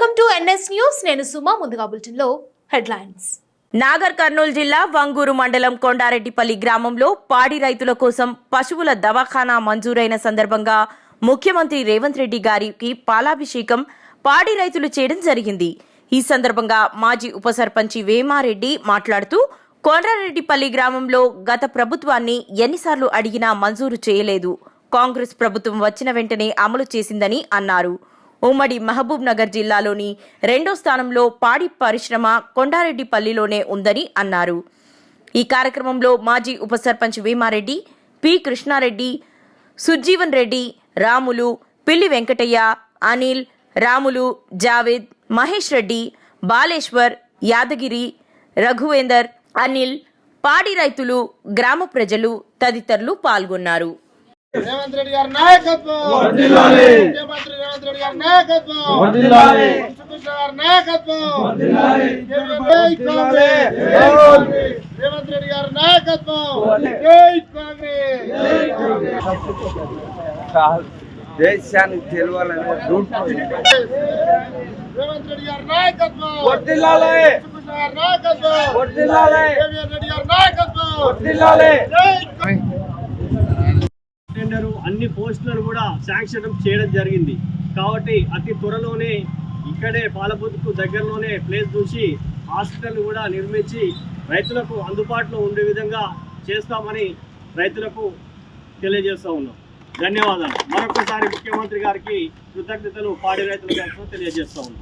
Welcome to NS news. నేను సుమా ముందుగా బులెటిన్లో హెడ్లైన్స్. నాగర్ కర్నూలు జిల్లా వంగూరు మండలం కొండారెడ్డిపల్లి గ్రామంలో పాడి రైతుల కోసం పశువుల దవాఖానా మంజూరైన సందర్భంగా ముఖ్యమంత్రి రేవంత్ రెడ్డి గారికి పాలాభిషేకం పాడి రైతులు చేయడం జరిగింది. ఈ సందర్భంగా మాజీ ఉప సర్పంచి వేమారెడ్డి మాట్లాడుతూ కొండారెడ్డిపల్లి గ్రామంలో గత ప్రభుత్వాన్ని ఎన్నిసార్లు అడిగినా మంజూరు చేయలేదు. కాంగ్రెస్ ప్రభుత్వం వచ్చిన వెంటనే అమలు చేసిందని అన్నారు. ఉమ్మడి మహబూబ్ నగర్ జిల్లాలోని రెండో స్థానంలో పాడి పరిశ్రమ కొండారెడ్డిపల్లిలోనే ఉందని అన్నారు. ఈ కార్యక్రమంలో మాజీ ఉప సర్పంచ్ వేమారెడ్డి పి కృష్ణారెడ్డి సుజ్జీవన్ రెడ్డి రాములు పిల్లి వెంకటయ్య అనిల్ రాములు జావేద్ మహేష్ రెడ్డి బాలేశ్వర్ యాదగిరి రఘువేందర్ అనిల్ పాడి రైతులు గ్రామ ప్రజలు తదితరులు పాల్గొన్నారు. రేవంత్ రెడ్డి గారి నాయకత్వం! ముఖ్యమంత్రి రేవంత్ రెడ్డి గారి నాయకత్వం. కృష్ణ గారి నాయకత్వం. జై కాంగ్రెస్. రేవంత్ రెడ్డి గారి నాయకత్వం. జై కాంగ్రెస్. దేశానికి తెలియాలనే రూట్ రేవంత్ రెడ్డి గారి నాయకత్వం. అన్ని పోస్టులను కూడా శాంక్షన్ చేయడం జరిగింది. కాబట్టి అతి త్వరలోనే ఇక్కడే పాలపుతుకు దగ్గరలోనే ప్లేస్ చూసి హాస్పిటల్ కూడా నిర్మించి రైతులకు అందుబాటులో ఉండే విధంగా చేస్తామని రైతులకు తెలియజేస్తా ఉన్నాం. ధన్యవాదాలు. మరొకసారి ముఖ్యమంత్రి గారికి కృతజ్ఞతలు పాడి రైతుల తరఫున తెలియజేస్తా ఉన్నాం.